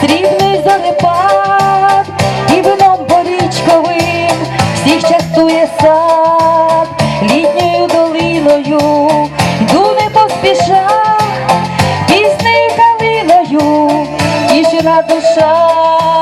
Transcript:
Срібний занепад deixar